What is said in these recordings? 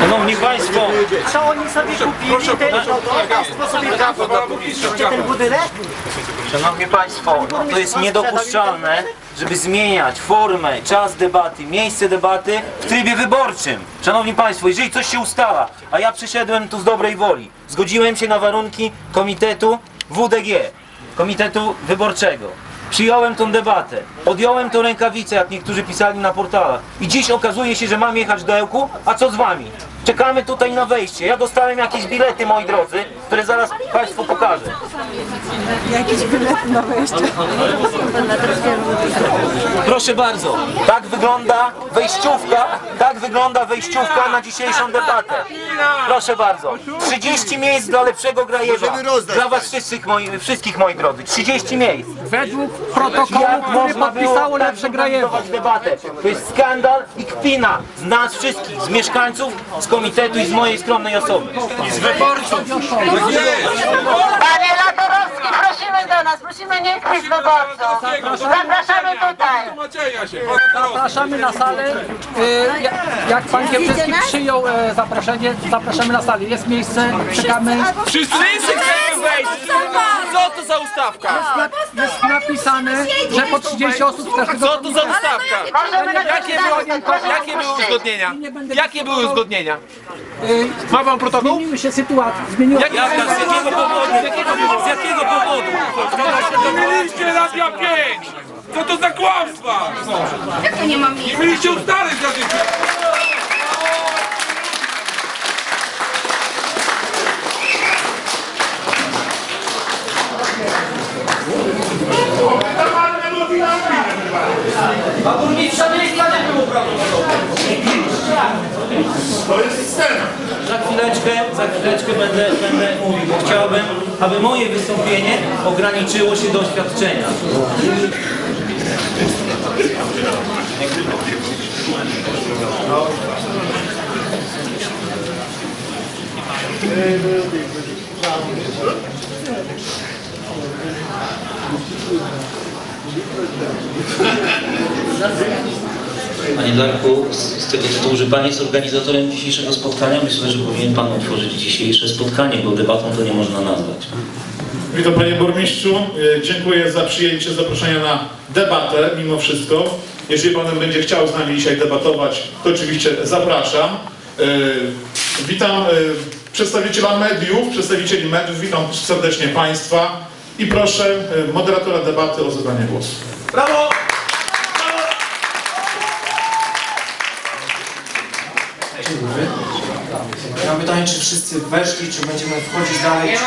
Szanowni Państwo, Co oni sobie kupili? Ten, państwo sobie kupiliście ten budynek? Szanowni Państwo, to jest niedopuszczalne, żeby zmieniać formę, czas debaty, miejsce debaty w trybie wyborczym. Szanowni Państwo, jeżeli coś się ustala, a ja przyszedłem tu z dobrej woli, zgodziłem się na warunki Komitetu WDG, Komitetu Wyborczego. Przyjąłem tą debatę, podjąłem tą rękawicę, jak niektórzy pisali na portalach. I dziś okazuje się, że mam jechać do Ełku, a co z wami? Czekamy tutaj na wejście. Ja dostałem jakieś bilety, moi drodzy, które zaraz Państwu pokażę. Jakieś bilety na wejście. Proszę bardzo, tak wygląda wejściówka, tak wygląda wejściówka na dzisiejszą debatę. Proszę bardzo, 30 miejsc dla lepszego Grajewa. Dla was wszystkich moi, wszystkich moi drodzy, 30 miejsc. Według protokołu, który podpisało tak lepsze debatę? To jest skandal i kpina z nas wszystkich, z mieszkańców, z komitetu i z mojej skromnej osoby. Panie Latorowski, prosimy do nas, prosimy nie kpić wyborców. Zapraszamy tutaj. Się. Zapraszamy na salę. E, ja- Jak pan Kiełczyski przyjął e, zaproszenie, zapraszamy na salę. Jest miejsce, czekamy. Wszyscy chcemy wejść. Co to za ustawka? Jest napisane, że po 30 osób z każdego Co to za ustawka? Możemy na Jakie były, jakie były uzgodnienia? Jakie były uzgodnienia? Ma pan protokół? Zmieniły się sytuacje. Jak, z jakiego powodu? Z jakiego, z jakiego powodu? Mieliście Radia 5! Co to za kłamstwa? Jak to nie ma miejsca? Nie mieliście ustaleń za tych... Za chwileczkę, za chwileczkę będę, będę mówił, bo chciałbym, aby moje wystąpienie ograniczyło się do oświadczenia. Panie Darku, z tego tytułu, że Pan jest organizatorem dzisiejszego spotkania, myślę, że powinien Pan otworzyć dzisiejsze spotkanie, bo debatą to nie można nazwać. Witam Panie Burmistrzu. E, Dziękuję za przyjęcie zaproszenia na debatę mimo wszystko. Jeżeli Pan będzie chciał z nami dzisiaj debatować, to oczywiście zapraszam. E, Witam e, przedstawiciela mediów, przedstawicieli mediów, witam serdecznie Państwa i proszę moderatora debaty o zabranie głosu. Brawo! Pytanie, czy wszyscy weszli, czy będziemy wchodzić dalej, czy...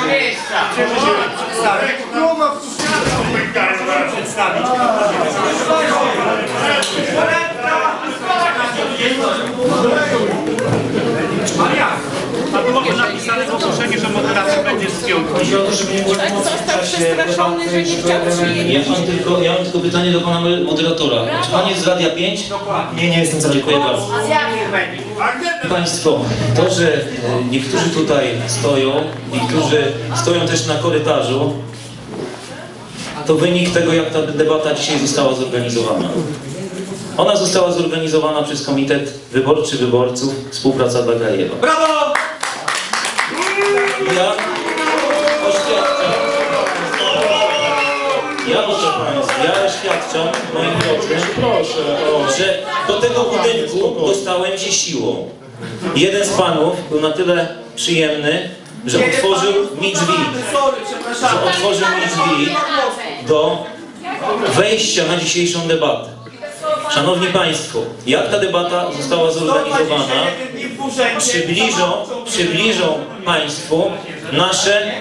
Chodzi o to, żeby nie było emocji w czasie debaty, żeby... Ja mam tylko, ja mam tylko pytanie do Pana moderatora. Czy Pan jest z Radia 5? Nie, nie jestem za Dziękuję bardzo. Państwo, to, że e, niektórzy tutaj stoją, niektórzy stoją też na korytarzu, to wynik tego, jak ta debata dzisiaj została zorganizowana. Ona została zorganizowana przez Komitet Wyborczy Wyborców Współpraca dla Grajewa. Brawo! Ja oświadczam, ja proszę Państwa, ja oświadczam, moi drodzy, Proszę o... że do tego budynku dostałem się siłą. Jeden z panów był na tyle przyjemny, że otworzył mi drzwi, że otworzył mi drzwi do wejścia na dzisiejszą debatę. Szanowni Państwo, jak ta debata została zorganizowana, przybliżą, przybliżą Państwu nasze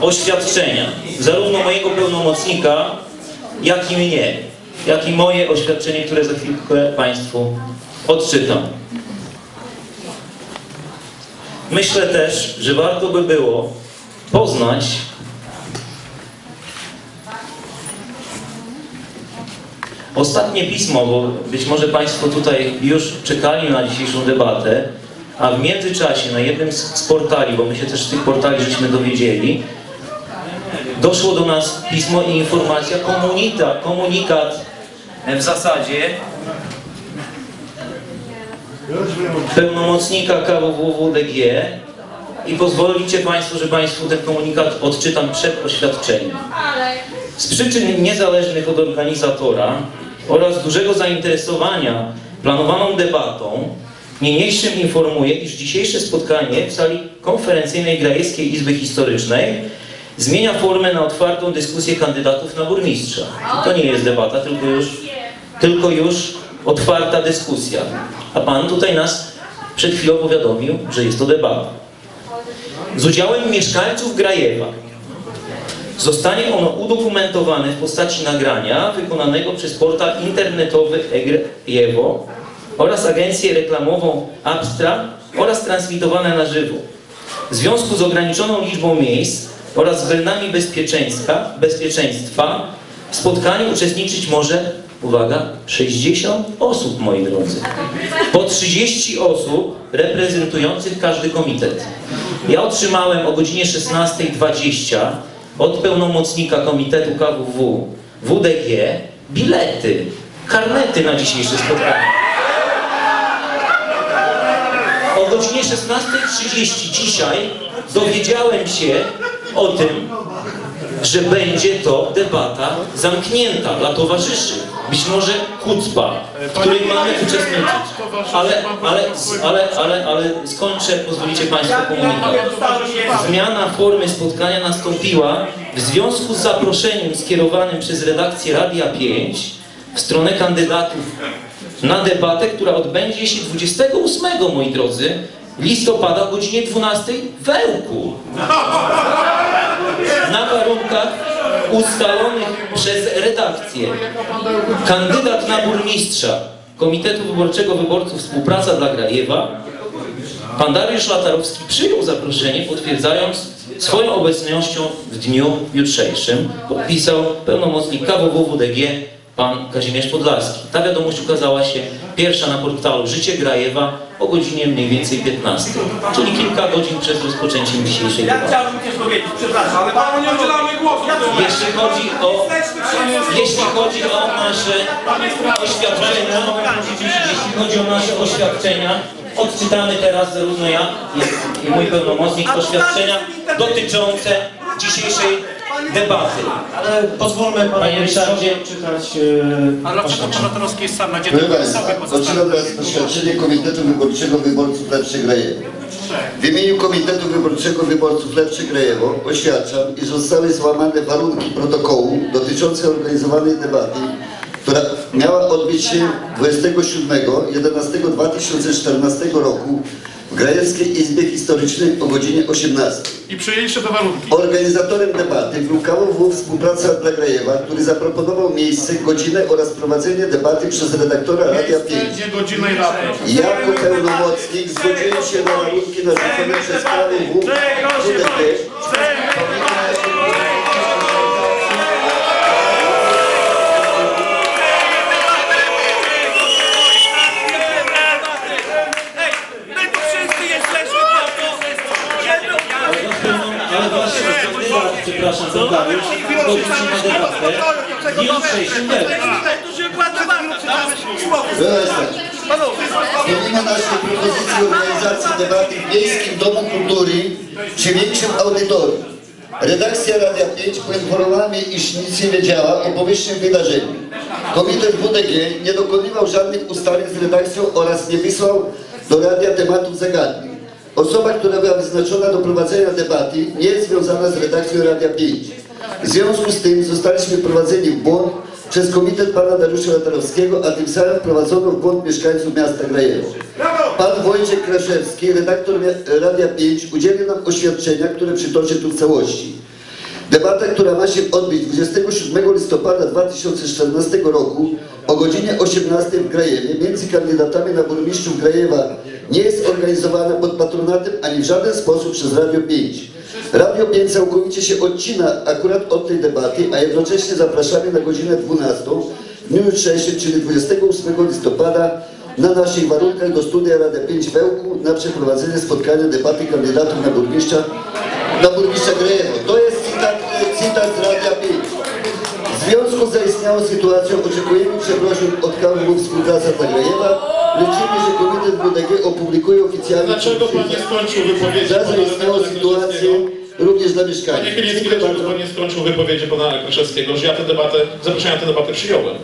oświadczenia, zarówno mojego pełnomocnika, jak i mnie, jak i moje oświadczenie, które za chwilkę Państwu odczytam. Myślę też, że warto by było poznać ostatnie pismo, bo być może Państwo tutaj już czekali na dzisiejszą debatę, a w międzyczasie na jednym z, portali, bo my się też z tych portali żeśmy dowiedzieli, doszło do nas pismo i informacja, komunita, komunikat w zasadzie pełnomocnika KWWDG i pozwolicie Państwo, że Państwu ten komunikat odczytam przed oświadczeniem. Z przyczyn niezależnych od organizatora oraz dużego zainteresowania planowaną debatą, niniejszym informuję, iż dzisiejsze spotkanie w sali konferencyjnej Grajewskiej Izby Historycznej zmienia formę na otwartą dyskusję kandydatów na burmistrza. To nie jest debata, tylko już, tylko już otwarta dyskusja. A Pan tutaj nas przed chwilą powiadomił, że jest to debata. Z udziałem mieszkańców Grajewa, Zostanie ono udokumentowane w postaci nagrania wykonanego przez portal internetowy Egriewo oraz agencję reklamową Abstra oraz transmitowane na żywo. W związku z ograniczoną liczbą miejsc oraz względami bezpieczeństwa, bezpieczeństwa w spotkaniu uczestniczyć może, uwaga, 60 osób, moi drodzy. Po 30 osób reprezentujących każdy komitet. Ja otrzymałem o godzinie 16.20 od pełnomocnika Komitetu KWW WDG bilety, karnety na dzisiejsze spotkanie. O godzinie 16.30 dzisiaj dowiedziałem się o tym, że będzie to debata zamknięta dla towarzyszy. Być może kucpa, w której mamy uczestniczyć. Ale, ale, ale, ale, ale skończę, pozwolicie Państwo komunikat. Zmiana formy spotkania nastąpiła w związku z zaproszeniem skierowanym przez redakcję Radia 5 w stronę kandydatów na debatę, która odbędzie się 28, moi drodzy, listopada o godzinie 12 w Ełku. Na warunkach ustalonych przez redakcję. Kandydat na burmistrza Komitetu Wyborczego Wyborców Współpraca dla Grajewa Pan Dariusz Latarowski przyjął zaproszenie, potwierdzając swoją obecnością w dniu jutrzejszym. Podpisał pełnomocnik KWWDG pan Kazimierz Podlarski. Ta wiadomość ukazała się pierwsza na portalu Życie Grajewa o godzinie mniej więcej 15, czyli kilka godzin przed rozpoczęciem dzisiejszej debaty. Chciałbym też powiedzieć, przepraszam, ale panu nie udzielamy głosu. Jeśli chodzi o, jeśli chodzi o nasze oświadczenia, jeśli chodzi o nasze oświadczenia, odczytamy teraz zarówno ja, jak i mój pełnomocnik oświadczenia dotyczące dzisiejszej debaty. Ale pozwólmy Panie Ryszardzie, czytać... A dlaczego pan Latarowski jest sam na dzień Proszę Państwa, zaczynam teraz oświadczenie Komitetu Wyborczego Wyborców Lepszy Grajewo. W imieniu Komitetu Wyborczego Wyborców Lepszy Grajewo oświadczam, iż zostały złamane warunki protokołu dotyczące organizowanej debaty, która miała odbyć się 27.11.2014 roku w Grajewskiej Izbie Historycznej o godzinie 18. I przyjęliście te warunki. Organizatorem debaty był KWW Współpraca dla Grajewa, który zaproponował miejsce, godzinę oraz prowadzenie debaty przez redaktora Radia 5. Nie godzinę i latę. Jako pełnomocnik zgodziłem się na warunki narzucone przez KWW WDP. Przepraszam, pan Dariusz, się na debatę. Pomimo naszej propozycji organizacji debaty w Miejskim Domu Kultury przy większym audytorium, redakcja Radia 5 poinformowała mnie, iż nic nie wiedziała o powyższym wydarzeniu. Komitet WDG nie dokonywał żadnych ustaleń z redakcją oraz nie wysłał do radia tematów zagadnień. Osoba, która była wyznaczona do prowadzenia debaty nie jest związana z redakcją Radia 5. W związku z tym zostaliśmy wprowadzeni w błąd przez komitet pana Dariusza Latarowskiego, a tym samym wprowadzono w błąd mieszkańców miasta Grajewo. Pan Wojciech Kraszewski, redaktor Radia 5, udzielił nam oświadczenia, które przytoczę tu w całości. Debata, która ma się odbyć 27 listopada 2014 roku o godzinie 18 w Grajewie między kandydatami na burmistrzów Grajewa nie jest organizowana pod patronatem ani w żaden sposób przez Radio 5. Radio 5 całkowicie się odcina akurat od tej debaty, a jednocześnie zapraszamy na godzinę 12 w dniu jutrzejszym, czyli 28 listopada na naszych warunkach do studia Rady 5 w Ełku na przeprowadzenie spotkania debaty kandydatów na burmistrza na burmistrza Grajewo. To jest cytat, cytat z Radia 5. W związku z zaistniałą sytuacją oczekujemy przeprosin od KWW Współpraca dla Grajewa. Liczymy, że Komitet WDG opublikuje oficjalnie Dlaczego pan nie skończył wypowiedzi za pana zaistniałą redaktora sytuację Kraszewskiego? również dla mieszkańców. Panie Dziękuję dlaczego pan nie skończył wypowiedzi pana Kraszewskiego, że ja tę debatę, zaproszenia tę debatę przyjąłem?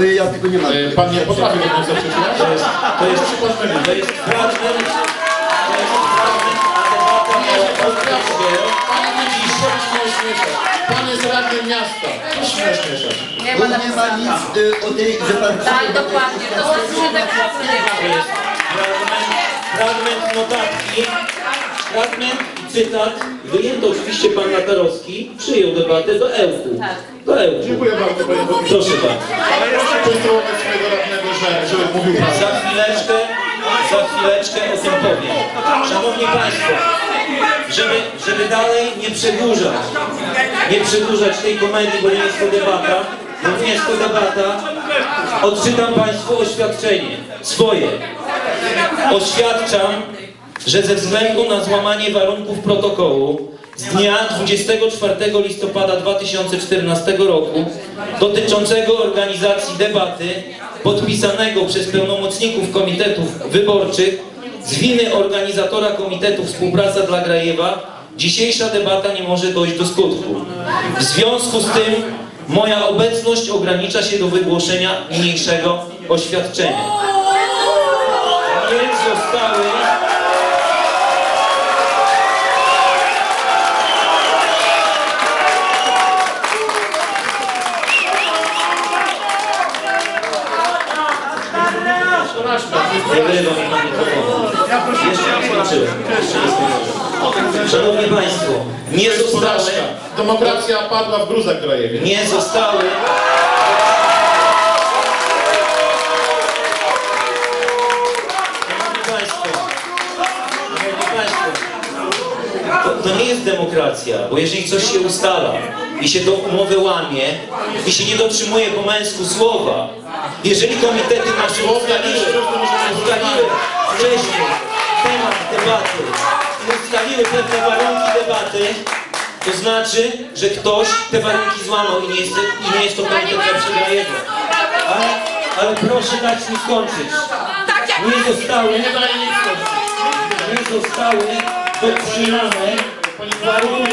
E, Ja tego nie mam. E, Pan nie potrafi mnie zaprzeczyć? To jest, to jest, mylić. to jest fragment, to jest fragment, a debata miała Pan nie dziś, śmiał Pan jest radnym miasta. Śmiał śmieszać. Bo nie ma nic e, o tej, że pan... Tak, dokładnie. To tak fragment, fragment notatki, fragment i cytat. Wyjęto oczywiście pan Latarowski, przyjął debatę do Ełku. Do Ełku. Dziękuję bardzo panie burmistrzu. Proszę bardzo. Ale proszę kontrolować swojego radnego, że, żeby mówił prawdę. Za chwileczkę, za chwileczkę o tym powiem. Szanowni Państwo, żeby, żeby dalej nie przedłużać, nie przedłużać tej komedii, bo nie jest to debata, również to debata, odczytam Państwu oświadczenie. Swoje. Oświadczam, że ze względu na złamanie warunków protokołu z dnia 24 listopada 2014 roku dotyczącego organizacji debaty podpisanego przez pełnomocników komitetów wyborczych z winy organizatora Komitetu Współpraca dla Grajewa dzisiejsza debata nie może dojść do skutku. W związku z tym moja obecność ogranicza się do wygłoszenia niniejszego oświadczenia. Nie zostały Nie wyrywam mi pan mikrofonu. Jeszcze nie skończyłem. Szanowni Państwo, nie zostały. Demokracja padła w gruzach nie zostały to, to nie jest demokracja, bo jeżeli coś się ustala i się do umowy łamie i się nie dotrzymuje po męsku słowa, jeżeli komitety nasze ustaliły, ustaliły wcześniej debaty i ustaliły pewne warunki debaty, to znaczy, że ktoś te warunki złamał i nie jest, i nie jest to komitet lepszy dla jego. Ale, ale proszę dać mi skończyć. Nie zostały, nie zostały dotrzymane warunki.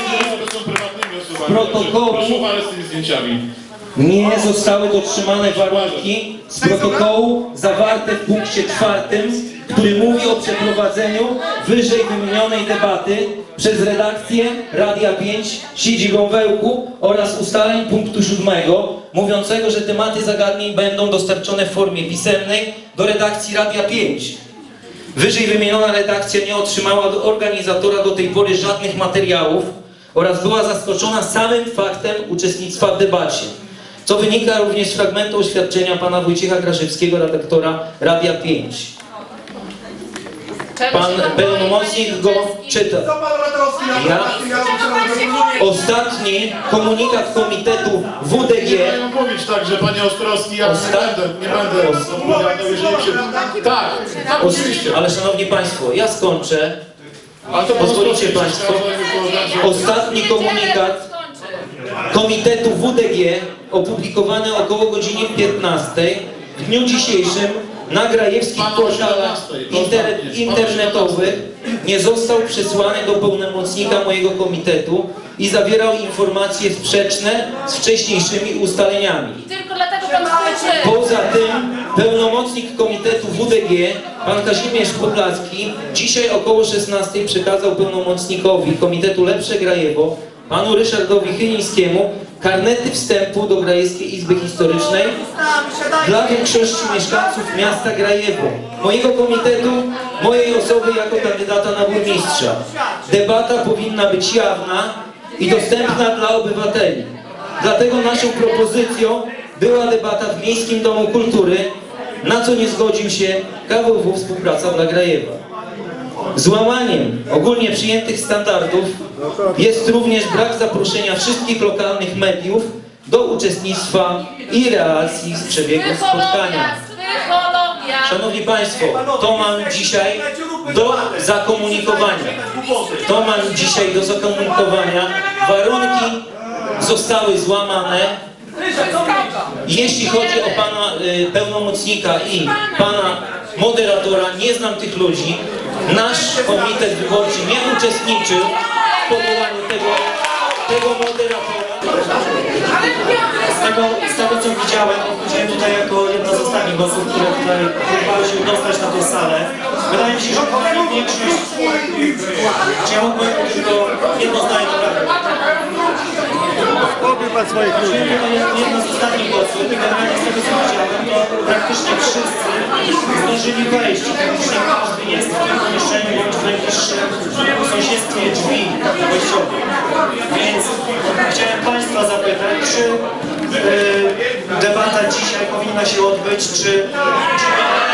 Protokołu. Proszę uważać z tymi zdjęciami. Nie zostały dotrzymane warunki z protokołu zawarte w punkcie czwartym, który mówi o przeprowadzeniu wyżej wymienionej debaty przez redakcję Radia 5 siedzibą w Ełku oraz ustaleń punktu siódmego mówiącego, że tematy zagadnień będą dostarczone w formie pisemnej do redakcji Radia 5. Wyżej wymieniona redakcja nie otrzymała od organizatora do tej pory żadnych materiałów oraz była zaskoczona samym faktem uczestnictwa w debacie. Co wynika również z fragmentu oświadczenia pana Wojciecha Kraszewskiego, redaktora Radia 5. Pan pełnomocnik go czyta. Ja ostatni komunikat komitetu WDG Ja mam mówić tak, że panie Ostrowski, ja nie będę, nie będę odpowiadał, jeżeli się... Tak, tak, oczywiście. Ale szanowni państwo, ja skończę. Ale to Pozwolicie państwo? że- Ostatni komunikat Komitetu WDG opublikowany około godzinie 15 w dniu dzisiejszym na grajewskich portalach 17, to inter, internetowych nie został przesłany do pełnomocnika mojego komitetu i zawierał informacje sprzeczne z wcześniejszymi ustaleniami. Poza tym pełnomocnik Komitetu WDG, pan Kazimierz Podlaski, dzisiaj około 16 przekazał pełnomocnikowi Komitetu Lepsze Grajewo, panu Ryszardowi Chylińskiemu, karnety wstępu do Grajewskiej Izby Historycznej dla większości mieszkańców miasta Grajewo, mojego komitetu, mojej osoby jako kandydata na burmistrza. Debata powinna być jawna i dostępna dla obywateli. Dlatego naszą propozycją była debata w Miejskim Domu Kultury, na co nie zgodził się KWW Współpraca dla Grajewa. Złamaniem ogólnie przyjętych standardów jest również brak zaproszenia wszystkich lokalnych mediów do uczestnictwa i relacji z przebiegu spotkania. Szanowni Państwo, to mam dzisiaj do zakomunikowania. To mam dzisiaj do zakomunikowania. Warunki zostały złamane Jeśli chodzi o pana y, pełnomocnika i pana moderatora, nie znam tych ludzi. Nasz komitet wyborczy nie uczestniczył w powołaniu tego, tego moderatora. Z tego, z tego co widziałem, wchodziłem tutaj jako jedna z ostatnich osób, które tutaj próbowały się dostać na tę salę. Wydaje mi się, że większość... Czy ja mógłbym tylko jedno zdanie naprawdę? Jedna z ostatnich i generalnie z tego co widziałem, to praktycznie wszyscy zdążyli wejść. Praktycznie każdy jest w tym pomieszczeniu bądź w najbliższym sąsiedztwie drzwi wejściowych. Więc chciałem Państwa zapytać, czy y, debata dzisiaj powinna się odbyć, czy... No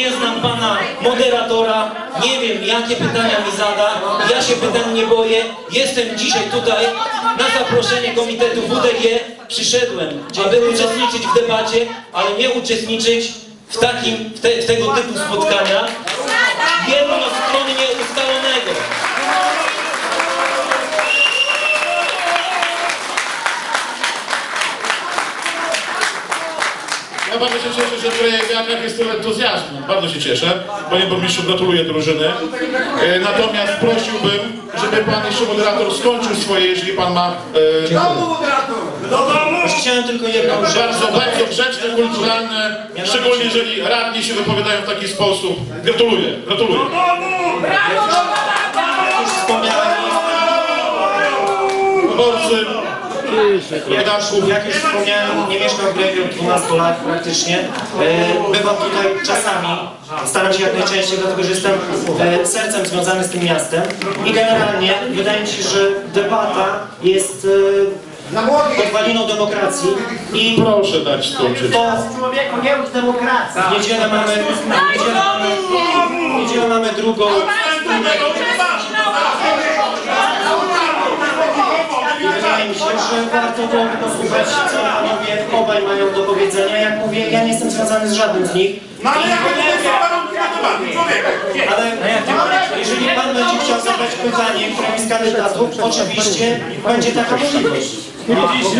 Nie znam pana moderatora. Nie wiem, jakie pytania mi zada. Ja się pytań nie boję. Jestem dzisiaj tutaj na zaproszenie Komitetu WDG. Przyszedłem, aby uczestniczyć w debacie, ale nie uczestniczyć w takim, w, te, w tego typu spotkania jednostronnie bardzo się cieszę, że tutaj w Janach jest tyle entuzjazmu. Bardzo się cieszę. Panie burmistrzu, gratuluję drużyny. E, natomiast prosiłbym, żeby pan jeszcze moderator skończył swoje, jeżeli pan ma... E, Chciałem tylko jedną rzecz. bardzo, bardzo grzeczne, kulturalne, szczególnie jeżeli radni się wypowiadają w taki sposób. Gratuluję, gratuluję. Już wspomniałem, Wyborcy, Jak, jak już wspomniałem, nie mieszkam w Glewie od 12 lat praktycznie. E, Bywam tutaj czasami, staram się jak najczęściej, dlatego że jestem e, sercem związany z tym miastem. I generalnie wydaje mi się, że debata jest e, podwaliną demokracji i proszę dać skończyć. to człowieku nie ucz demokracji. W niedzielę mamy, w niedzielę mamy, w niedzielę mamy drugą Się, że warto było posłuchać, co panowie obaj mają do powiedzenia. Jak mówię, ja nie jestem związany z żadnym z nich. No ale jakie to są debaty, człowieku? Ale jeżeli pan będzie chciał zadać pytanie któremuś z kandydatów, oczywiście będzie taka możliwość.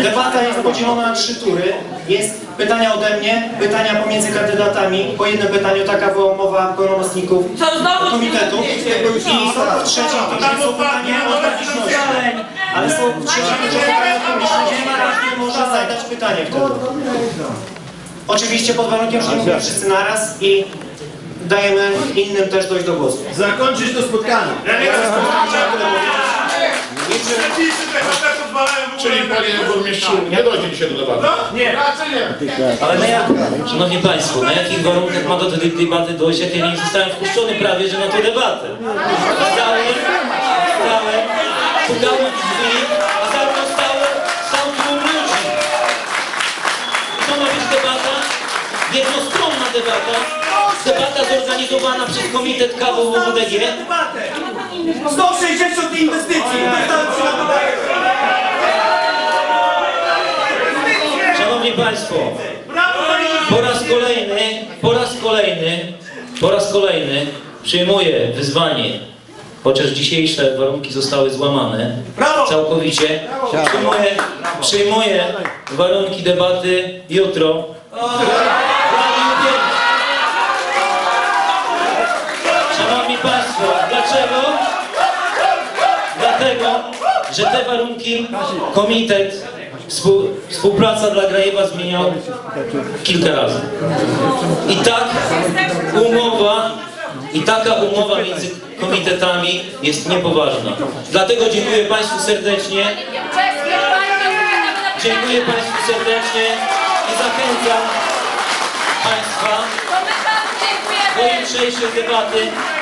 Debata jest podzielona na trzy tury. Jest pytania ode mnie, pytania pomiędzy kandydatami. Po jednym pytaniu taka była umowa pełnomocników komitetu. I w trzecim turze są pytania o okoliczności. Ale są w trzecim turze pytania o okoliczności, gdzie każdy może zadać pytanie wtedy. Oczywiście pod warunkiem, że mówią wszyscy naraz i dajemy innym też dojść do głosu. Zakończyć to spotkanie. Ja nie chcę Czyli panie burmistrzu, nie dojdzie dzisiaj do debaty. Nie, raczej nie. Ale na jak, szanowni państwo, na jakich warunkach ma do tej debaty dojść, jak ja nie zostałem wpuszczony prawie, że na tę debatę. Stałem, stałem, pukałem drzwi, a za mną stało, stał dwóch ludzi. I to ma być debata? Jednostronna debata? Debata zorganizowana przez Komitet KWWDG? 160 inwestycji. Szanowni Państwo, po raz kolejny, po raz kolejny, po raz kolejny przyjmuję wyzwanie, chociaż dzisiejsze warunki zostały złamane całkowicie. Przyjmuję, przyjmuję warunki debaty jutro. Że te warunki komitet współ, współpraca dla Grajewa zmieniał kilka razy. I tak umowa, i taka umowa między komitetami jest niepoważna. Dlatego dziękuję Państwu serdecznie. Dziękuję Państwu serdecznie i zachęcam Państwa do jutrzejszej debaty,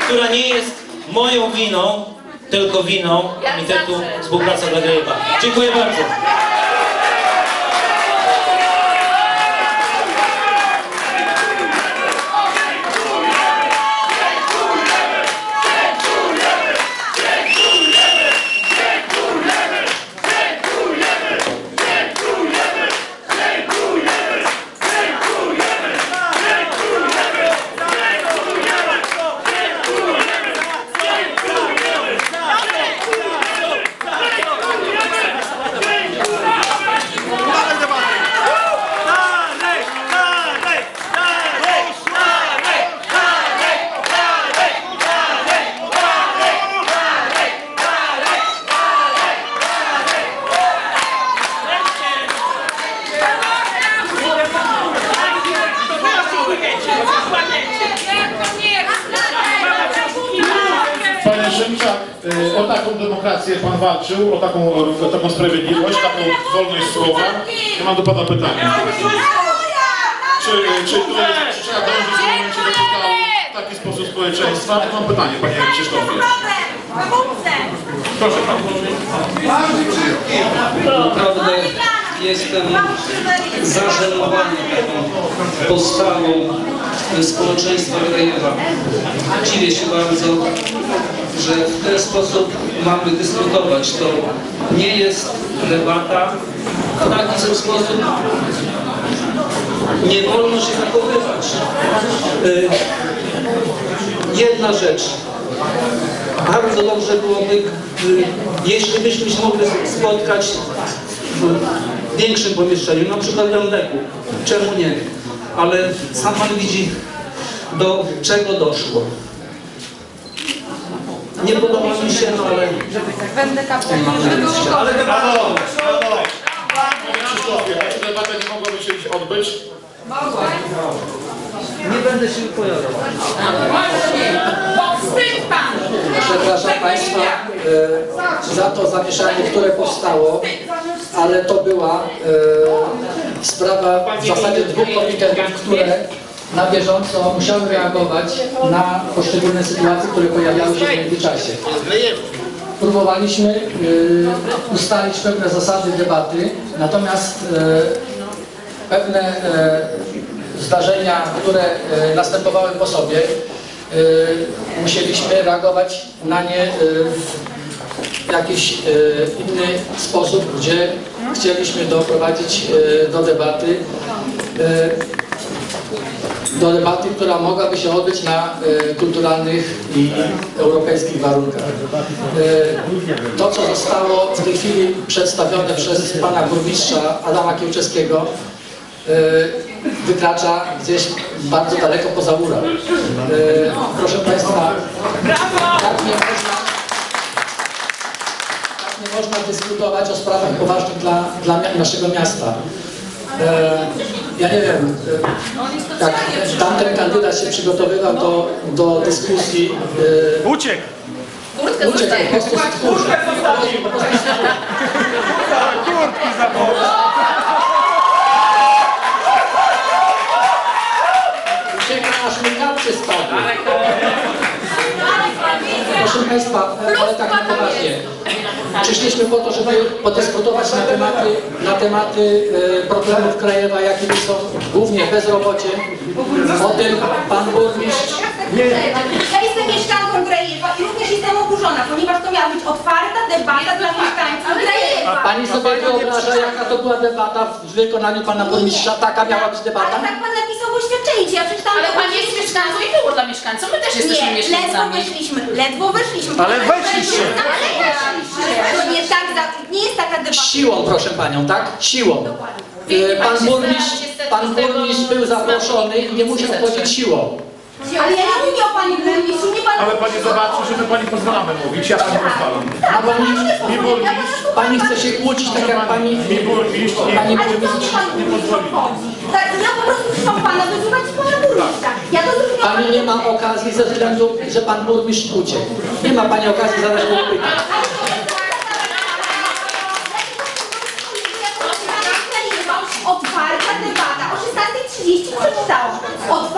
która nie jest moją winą, tylko winą Komitetu Współpraca dla Grajewa. Dziękuję bardzo. Taką demokrację pan walczył, o taką, o taką sprawiedliwość, taką wolność słowa. Ja mam do pana pytanie. Czy, czy tutaj czy trzeba dążyć w momencie do w taki sposób społeczeństwa? To mam pytanie, panie Krzysztofie. Proszę pan. Naprawdę jestem zażenowany taką postawą społeczeństwa Grajewa. Dziwię się bardzo, że w ten sposób mamy dyskutować. To nie jest debata. W taki sposób nie wolno się zachowywać. Y, Jedna rzecz. Bardzo dobrze byłoby, gdy- jeśli byśmy się mogli spotkać w większym pomieszczeniu, na przykład w Jandeku. Czemu nie? Ale sam Pan widzi, do czego doszło. Nie podoba mi się, no ale... Będę kapłanem. Ale Brawo! Brawo! Panie Krzysztofie, czy debata nie mogłaby się dziś odbyć? nie będę się wypowiadał. Wstyd pan! Przepraszam Państwa e, za to zamieszanie, które powstało, ale to była e, sprawa w zasadzie dwóch komitetów, które na bieżąco musiały reagować na poszczególne sytuacje, które pojawiały się w międzyczasie. Próbowaliśmy e, ustalić pewne zasady debaty, natomiast e, pewne e, zdarzenia, które e, następowały po sobie, y, musieliśmy reagować na nie y, w jakiś y, inny sposób, gdzie chcieliśmy doprowadzić y, do debaty, y, do debaty, która mogłaby się odbyć na y, kulturalnych i europejskich warunkach. Y, To, co zostało w tej chwili przedstawione przez pana burmistrza Adama Kiełczewskiego, y, wykracza gdzieś bardzo daleko poza uraz. Y, Proszę Państwa, tak nie można, tak nie można dyskutować o sprawach poważnych dla, dla naszego miasta. E, Ja nie wiem, e, jak tamten kandydat się przygotowywał do, do dyskusji. Uciekł! Kurtkę Uciekł, po prostu prostu stchórze. Kurtki zabrał! Ucieka aż mi kapcie spadły. Proszę Państwa, ale tak na poważnie. Przyszliśmy po to, żeby podyskutować na tematy, na tematy e, problemów Krajewa, jakimi są głównie bezrobocie. O tym Pan Burmistrz Ja jestem mieszkanką Grajewa i również jestem oburzona, ponieważ to miała być otwarta debata dla mieszkańców Grajewa. Pani sobie wyobraża, jaka to była debata w wykonaniu Pana Burmistrza? Taka miała być Ale debata? tak pan ja przeczytałam Ale to pan jest mieszkańcą i było dla mieszkańców. My też jesteśmy Nie, ledwo mieszkańcami. weszliśmy, ledwo weszliśmy. Ale weszliście. Ale weszliście. To nie, tak, za- nie jest taka debata. Siłą, proszę Panią, tak? Siłą. E, Pan burmistrz, pan burmistrz był zaproszony i nie musiał chodzić siłą. Ale ja nie mówię o pani burmistrzu, nie pan Ale pani zobaczy, że my pani pozwalamy mówić, ja pani pozwalam. A pani, Mi burmistrz, pani chce się kłócić tak jak pani... mi burmistrz nie, Pani Ale co mi pan burmistrz obchodzi? Tak, ja po prostu chcę pana wyzywać pana burmistrza. Ja to zrozumiałam. Pani nie ma okazji ze względu, że pan burmistrz uciekł. Nie ma pani okazji zadać mu pytań. Otwarta debata. O 16.30 przeczytałam.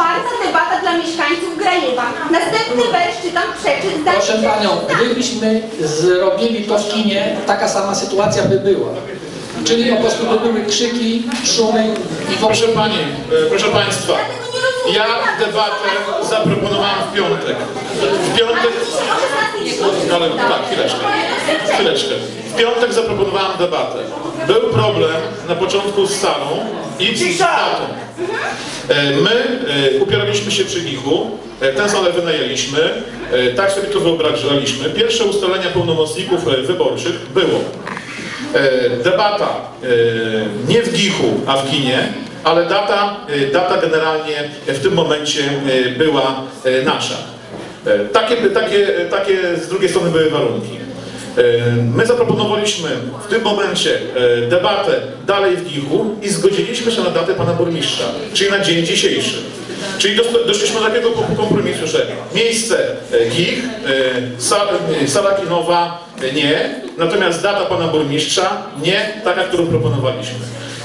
Otwarta debata dla mieszkańców Grajewa. Następny wers czytam przeczyt. zdaje Proszę panią, gdybyśmy zrobili to w kinie, taka sama sytuacja by była. Czyli po prostu by były krzyki, szumy i Proszę pani, e, proszę państwa, ja debatę zaproponowałem w piątek. W piątek, ale tak, chwileczkę, chwileczkę. W piątek zaproponowałem debatę. Był problem na początku z salą i z datą. E, My e, upieraliśmy się przy Gichu, e, tę salę wynajęliśmy, tak sobie to wyobrażaliśmy. Pierwsze ustalenia pełnomocników wyborczych było debata nie w Gichu, a w kinie, ale data, data generalnie w tym momencie była nasza. Takie, takie, takie z drugiej strony były warunki. My zaproponowaliśmy w tym momencie debatę dalej w Gichu i zgodziliśmy się na datę pana burmistrza, czyli na dzień dzisiejszy. Czyli dos- doszliśmy do takiego kompromisu, że miejsce e, GIG, e, sala, e, sala kinowa, Nie. Natomiast data pana burmistrza nie taka, którą proponowaliśmy.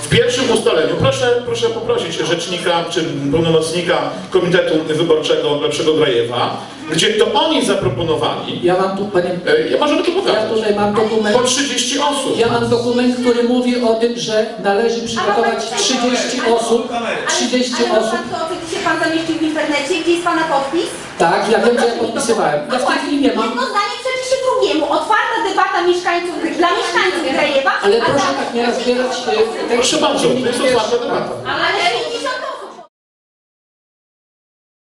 W pierwszym ustaleniu, proszę, proszę poprosić rzecznika czy pełnomocnika Komitetu Wyborczego Lepszego Grajewa, gdzie to oni zaproponowali, Ja mam tu, panie, e, możemy to ja pokazać, tutaj mam dokument. po 30 osób. Ja mam dokument, który mówi o tym, że należy przygotować 30 osób. 30 Ale osób. pan to oczywiście pan zamieścił w internecie, gdzie jest pana podpis? Tak, ja wiem, że ja podpisywałem. Ja w tej chwili nie mam. Jedno zdanie przepisze drugiemu. Otwarta debata mieszkańców, dla mieszkańców Grajewa. Ale proszę tak nie rozbierać e, tego. Proszę bardzo, to jest otwarta debata. Ale